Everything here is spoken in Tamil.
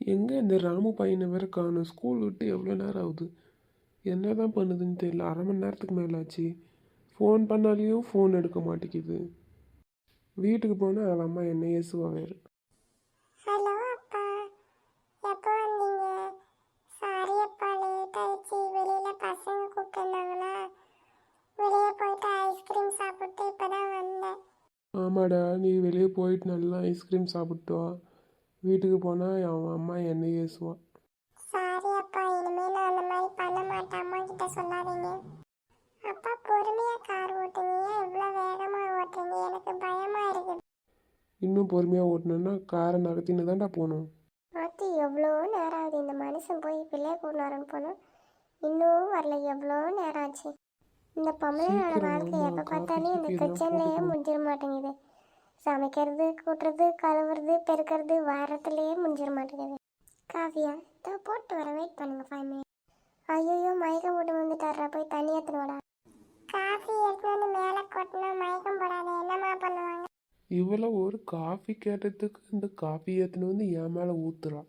எங்கே இந்த ராமு பையனை வேற காணும்? ஸ்கூல் விட்டு எவ்வளோ நேரம் ஆகுது? என்ன தான் பண்ணுதுன்னு தெரியல. அரை மணி நேரத்துக்கு மேலே ஆச்சு ஃபோன் பண்ணாலையும் ஃபோன் எடுக்க மாட்டேங்குது. வீட்டுக்கு போனால் அவன் அம்மா என்ன ஏசுவா வேறு. ஹலோ அப்பா. எப்போ வந்தீங்க? சாரி அப்பா. லேட் ஆயிடுச்சு. வெளியில பசங்க கூப்பிட்டுருந்தாங்களா? வெளியே போயிட்டு ஐஸ்கிரீம் சாப்பிட்டு இப்பதான் வந்தேன். ஆமாடா நீ வெளியே போயிட்டு நல்லா ஐஸ்கிரீம் சாப்பிட்டு வா. வீட்டுக்கு போனால் அவன் அம்மா என்ன ஏசுவா. சாரி அப்பா இனிமே நான் அந்த மாதிரி பண்ண மாட்டேன். அம்மா கிட்ட சொல்லாதீங்க. அப்பா பொறுமையா கார் ஓட்டுங்க இவ்வளோ வேகமா ஓட்டுறீங்க எனக்கு பயமா இருக்குது. இன்னும் பொறுமையாக ஓட்டணுன்னா காரை நகர்த்தின்னு தான்டா போகணும். ஆத்தி எவ்வளோ நேரம் ஆகுது? இந்த மனுஷன் போய் பிள்ளைய கொண்டு வரேன்னு போனோம் இன்னும் வரல. எவ்வளோ நேரம் ஆச்சு? இந்த பொம்பளையோட வாழ்க்கை எப்போ பார்த்தாலும் இந்த கிச்சன்லேயே. முடிஞ்சிட மாட்டேங்குது. சமைக்கிறது கூட்டுறது கழுவுறது பெருக்கிறது வாரத்துலேயே முடிஞ்சிட மாட்டேங்குது. காஃபியா இதோ போட்டு வர வெயிட் பண்ணுங்க ஃபைவ் மினிட் ஐயோ மயக்கம் போட்டு வந்துட்டாரா போய் தண்ணி எடுத்துன்னு காஃபி எடுத்துன்னு மேலே கொட்டினா மயக்கம் போடாத என்னம்மா பண்ணுவாங்க? இவ்வளோ ஒரு காஃபி கேட்டதுக்கு இந்த காஃபி ஏற்றுன்னு வந்து என் மேலே ஊத்துறா.